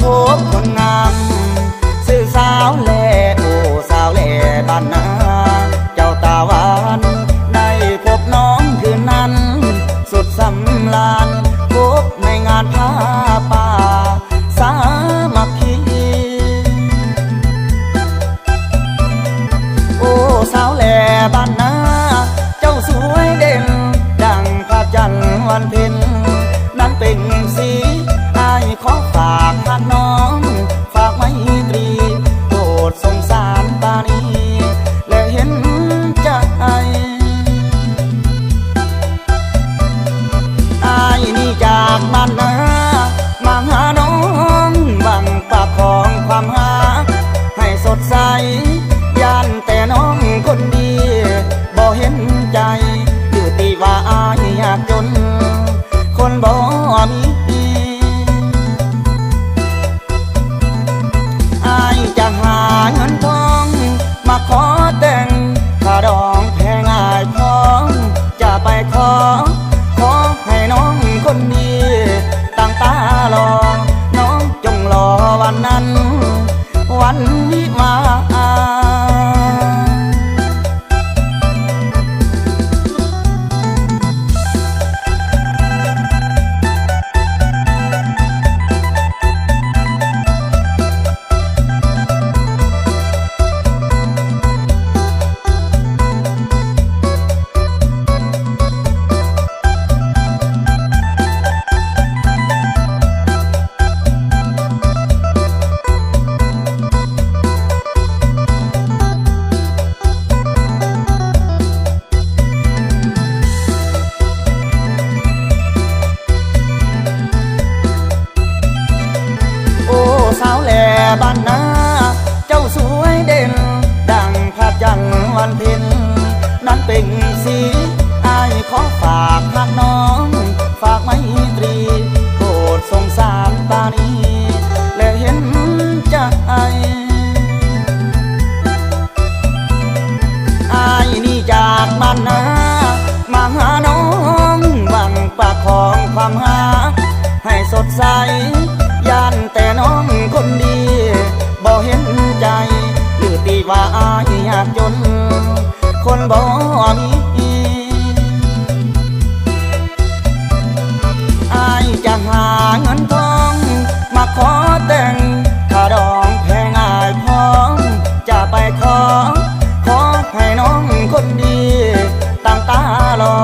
พบคนงามสื่อสาวแลโอสาวแลบ้านนาเจ้าตาหวานได้พบน้องคืนนั้น สุดสำลานพบในงานผ้าป่า สามัคคีโอสาวแลบ้านนาเจ้าสวยเด่น ดังพระจันทร์วันเพ็ญ ยากจน คนบ่มีอายจะหาเงินทอง มาขอแต่งถ้าดองแพงอายพร้อมจะไปขอ ขอให้น้องคนดีตั้งตารอ น้องจงรอวันนั้น วันวิ บ้านนาเจ้าสวยเด่น ดังพระจันวันเพ็ญนั้นเป็นสีอายขอฝากหักน้อง ฝากไมตรีโปรดสงสารปานีและเห็นใจอายนี่จากบ้านนามาหาน้องหวังปากของความหาให้สดใสย่านแต่น้องคนดี ว่าอายอยากจน คนบ่มีอายจะหาเงินทอง มาขอแต่งถ้าดองแพงอายพร้อม จะไปขอ ขอให้น้องคนดีตั้งตารอ